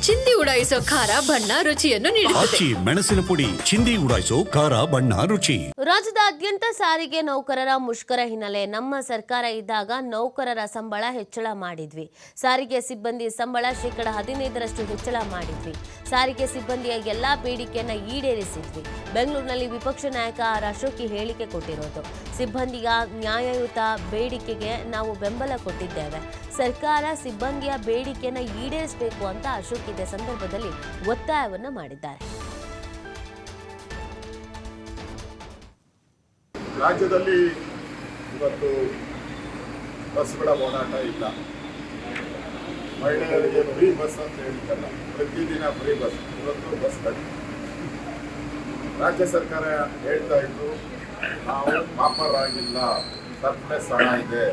ಚಿಂದಿ ಉಡಾಯಿಸೋ ಖಾರ ಬಣ್ಣ ರುಚಿಯನ್ನು ನೀಡುತ್ತದೆ. ಆಚಿ ಮೆಣಸಿನ ಪುಡಿ ಚಿಂದಿ ಉಡಾಯಿಸೋ ಖಾರ ಬಣ್ಣ ರುಚಿ. ರಾಜ್ಯದಾದ್ಯಂತ ಸಾರಿಗೆ ನೌಕರರ ಮುಷ್ಕರ ಹಿನ್ನೆಲೆ ನಮ್ಮ ಸರ್ಕಾರ ಇದ್ದಾಗ ನೌಕರರ ಸಂಬಳ ಹೆಚ್ಚಳ ಮಾಡಿದ್ವಿ. ಸಾರಿಗೆ ಸಿಬ್ಬಂದಿ ಸಂಬಳ ಶೇಕಡ ಹದಿನೈದರಷ್ಟು ಹೆಚ್ಚಳ ಮಾಡಿದ್ವಿ. ಸಾರಿಗೆ ಸಿಬ್ಬಂದಿಯ ಎಲ್ಲಾ ಬೇಡಿಕೆಯನ್ನ ಈಡೇರಿಸಿದ್ವಿ. ಬೆಂಗಳೂರಿನಲ್ಲಿ ವಿಪಕ್ಷ ನಾಯಕ ಆರ್ ಅಶೋಕಿ ಹೇಳಿಕೆ ಕೊಟ್ಟಿರೋದು. ಸಿಬ್ಬಂದಿಯ ನ್ಯಾಯಯುತ ಬೇಡಿಕೆಗೆ ನಾವು ಬೆಂಬಲ ಕೊಟ್ಟಿದ್ದೇವೆ. ಸರ್ಕಾರ ಸಿಬ್ಬಂದಿಯ ಬೇಡಿಕೆಯನ್ನು ಈಡೇರಿಸಬೇಕು ಅಂತ ಅಶೋಕ್ ಇದೇ ಸಂದರ್ಭದಲ್ಲಿ ಒತ್ತಾಯವನ್ನ ಮಾಡಿದ್ದಾರೆ. ರಾಜ್ಯದಲ್ಲಿ ಇವತ್ತು ಬಸ್ಗಳ ಓಡಾಟ ಇಲ್ಲ. ಮಹಿಳೆಯರಿಗೆ ಫ್ರೀ ಬಸ್ ಅಂತ ಹೇಳ್ತಲ್ಲ ಪ್ರತಿದಿನ ಫ್ರೀ ಬಸ್, ಇವತ್ತು ಬಸ್ ಕಡಿಮೆ ರಾಜ್ಯ ಸರ್ಕಾರ ಹೇಳ್ತಾ ಇದ್ರು, ನಾವು ಪಾಪರ್ ಆಗಿಲ್ಲ ಸರ್ಪ್ಲೆಸ್ ಹಣ ಇದೆ.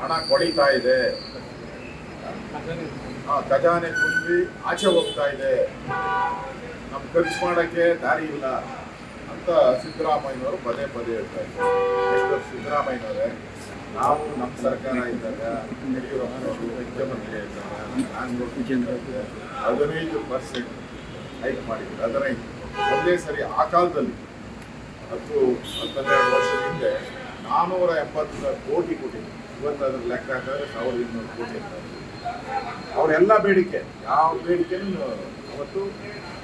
ಹಣ ಕೊಡಿತಾ ಇದೆ. ಖಜಾನೆ ತುಂಬಿ ಆಚೆ ಹೋಗ್ತಾ ಇದೆ. ನಮ್ ಖರ್ಚು ಮಾಡಕ್ಕೆ ದಾರಿ ಇಲ್ಲ ಅಂತ ಸಿದ್ದರಾಮಯ್ಯನವರು ಪದೇ ಪದೇ ಹೇಳ್ತಾ ಇದ್ದಾರೆ. ಸಿದ್ದರಾಮಯ್ಯವರೇ ನಾವು ನಮ್ಮ ಸರ್ಕಾರ ಇದ್ದಾಗ ಯಡಿಯೂರಪ್ಪನವರು ಮುಖ್ಯಮಂತ್ರಿ ಇದ್ದಾಗ ಹದಿನೈದು ಪರ್ಸೆಂಟ್ ಹೈಕ್ ಮಾಡಿದ್ರು. ಹದಿನೈದು ಒಂದೇ ಸರಿ ಆ ಕಾಲದಲ್ಲಿ ಹತ್ತು ಹತ್ತೆರಡು ವರ್ಷದ ಹಿಂದೆ ನಾನ್ನೂರ ಎಪ್ಪತ್ತು ಕೋಟಿ ಕೊಟ್ಟಿದ್ರು. ಇವತ್ತು ಅದ್ರ ಲೆಕ್ಕ ಹಾಕಿದ್ರೆ ಸಾವಿರದ ಇನ್ನೂರು ಕೋಟಿ ಅವರೆಲ್ಲ ಬೇಡಿಕೆ, ಯಾವ ಬೇಡಿಕೆನೂ ಅವತ್ತು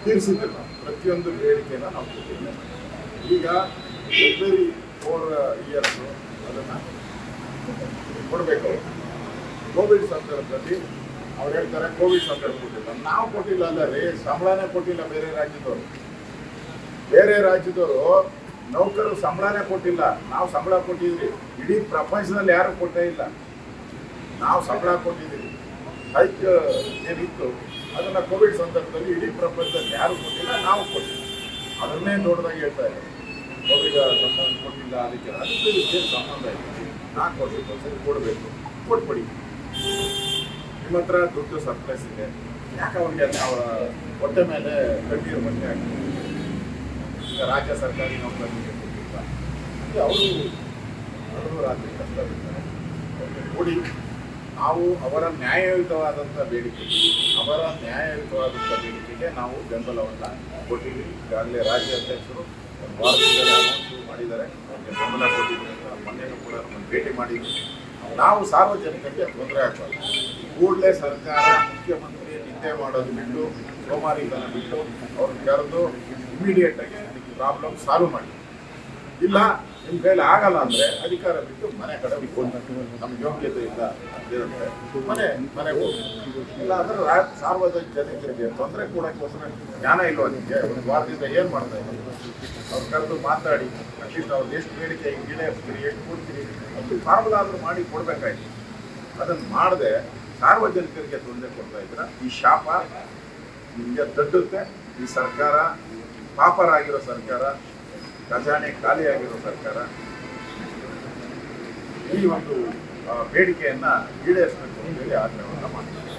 ತೀರಿಸಿದ್ದಿಲ್ಲ. ಪ್ರತಿಯೊಂದು ಬೇಡಿಕೆನ ನಾವು ಕೊಟ್ಟಿದ್ದೇವೆ ಈಗ ಫೆಬ್ರವರಿ ಫೋರ್ ಇಯರ್ಸು ಅದನ್ನು ಕೊಡಬೇಕು ಕೋವಿಡ್ ಸಂದರ್ಭದಲ್ಲಿ ಅವ್ರು ಹೇಳ್ತಾರೆ ಕೋವಿಡ್ ಸಂದರ್ಭ ಕೊಟ್ಟಿಲ್ಲ. ನಾವು ಕೊಟ್ಟಿಲ್ಲ ಅಲ್ಲ ರೀ ಸಂಬಳನೇ ಕೊಟ್ಟಿಲ್ಲ ಬೇರೆ ರಾಜ್ಯದವರು. ಬೇರೆ ರಾಜ್ಯದವರು ನೌಕರರು ಸಂಬಳನೇ ಕೊಟ್ಟಿಲ್ಲ. ನಾವು ಸಂಬಳ ಕೊಟ್ಟಿದ್ರಿ ಇಡೀ ಪ್ರಪಂಚದಲ್ಲಿ ಯಾರು ಕೊಟ್ಟೇ ಇಲ್ಲ. ನಾವು ಸಂಬಳ ಕೊಟ್ಟಿದ್ದೀವಿ. ಹೈಕ್ ಏನಿತ್ತು, ಅದನ್ನು ಕೋವಿಡ್ ಸಂದರ್ಭದಲ್ಲಿ ಇಡೀ ಪ್ರಪಂಚದಲ್ಲಿ ಯಾರು ಕೊಟ್ಟಿಲ್ಲ, ನಾವು ಕೊಟ್ಟಿಲ್ಲ. ಅದನ್ನೇ ದೊಡ್ಡದಾಗಿ ಹೇಳ್ತಾ ಇದ್ದಾರೆ. ಕೋವಿಡ್ ಸಂಬಂಧ ಕೊಟ್ಟಿಲ್ಲ, ಅದಕ್ಕೆ ಅದಕ್ಕೆ ಏನು ಸಂಬಂಧ ಇದೆ ನಾಲ್ಕು ವರ್ಷಕ್ಕೆ ಒಂದ್ಸರಿ ಕೊಡಬೇಕು. ಕೊಟ್ಬಿಡಿ. ನಿಮ್ಮ ಹತ್ರ ದುಡ್ಡು ಸರ್ಪ್ಲೈಸ್ ಇದೆ. ಯಾಕೆ ಅವ್ರಿಗೆ ಅವರ ಹೊಟ್ಟೆ ಮೇಲೆ ಕಣ್ಣೀರು ಬಂದೆ ಆಗ್ತದೆ ಈಗ ರಾಜ್ಯ ಸರ್ಕಾರಿ ನೌಕರರಿಗೆ ಕೊಟ್ಟಿಲ್ಲ ಅವರು ಅವರು ರಾತ್ರಿ ಕಷ್ಟ ಬಿಡ್ತಾರೆ. ಅವ್ರಿಗೆ ನೋಡಿ, ನಾವು ಅವರ ನ್ಯಾಯಯುತವಾದಂಥ ಬೇಡಿಕೆ, ಅವರ ನ್ಯಾಯಯುತವಾದಂಥ ಬೇಡಿಕೆಗೆ ನಾವು ಬೆಂಬಲವನ್ನು ಕೊಟ್ಟಿದ್ದೀವಿ. ಈಗಾಗಲೇ ರಾಜ್ಯ ಅಧ್ಯಕ್ಷರು ಮಾಡಿದ್ದಾರೆ. ಅವ್ರಿಗೆ ಬೆಂಬಲ ಕೊಟ್ಟಿದ್ದೀವಿ ಅಂತ ಮೊನ್ನೆನೂ ಕೂಡ ನಮ್ಮನ್ನು ಭೇಟಿ ಮಾಡಿದ್ವಿ ನಾವು ಸಾರ್ವಜನಿಕರಿಗೆ ತೊಂದರೆ ಆಗ್ತದೆ ಕೂಡಲೇ ಸರ್ಕಾರ ಮುಖ್ಯಮಂತ್ರಿ ನಿದ್ದೆ ಮಾಡೋದು ಬಿಟ್ಟು ಸೋಮಾರಿತನ ಬಿಟ್ಟು ಅವ್ರನ್ನ ಕರೆದು ಇಮಿಡಿಯೇಟ್ ಆಗಿ ಪ್ರಾಬ್ಲಮ್ ಸಾಲ್ವ್ ಮಾಡಿ. ಇಲ್ಲ ನಿಮ್ಮ ಕೈಲಿ ಆಗಲ್ಲ ಅಂದ್ರೆ ಅಧಿಕಾರ ಬಿಟ್ಟು ಮನೆ ಕಡೆ ನಮ್ಮ ಯೋಗ್ಯತೆ ಇಲ್ಲ ಅಂತಿರುತ್ತೆ ಮನೆ ಮನೆಗೆ ಹೋಗಿ. ಇಲ್ಲ ಅಂದ್ರೆ ಸಾರ್ವಜನಿಕ ತೊಂದರೆ ಕೊಡೋಕ್ಕೋಸ್ಕರ ಜ್ಞಾನ ಇಲ್ವಾ ನಿಮಗೆ? ಒಂದು ವಾರದಿಂದ ಏನು ಮಾಡ್ತಾ ಇದ್ದಾರೆ? ಅವ್ರು ಕರೆದು ಮಾತಾಡಿ, ಅಟ್ಲೀಸ್ಟ್ ಅವ್ರಿಗೆ ಎಷ್ಟು ಬೇಡಿಕೆ ಈಡೇರಿಸ್ತೀರಿ, ಎಷ್ಟು ಕೊಡ್ತೀರಿ ಅದು ಫಾರ್ಮುಲಾ ಆದ್ರೂ ಮಾಡಿ ಕೊಡ್ಬೇಕಾಯ್ತು. ಅದನ್ನು ಮಾಡದೆ ಸಾರ್ವಜನಿಕರಿಗೆ ತೊಂದರೆ ಕೊಡ್ತಾ ಇದ್ರ ಈ ಶಾಪ ನಿಮಗೆ ತಟ್ಟುತ್ತೆ ಈ ಸರ್ಕಾರ ಪಾಪರಾಗಿರೋ ಸರ್ಕಾರ ಖಜಾನೆ ಖಾಲಿಯಾಗಿರೋ ಸರ್ಕಾರ ಈ ಒಂದು ಬೇಡಿಕೆಯನ್ನ ಈಡೇರಿಸಬೇಕು ಅಂತೇಳಿ ಆಗ್ರಹವನ್ನು ಮಾಡ್ತಾರೆ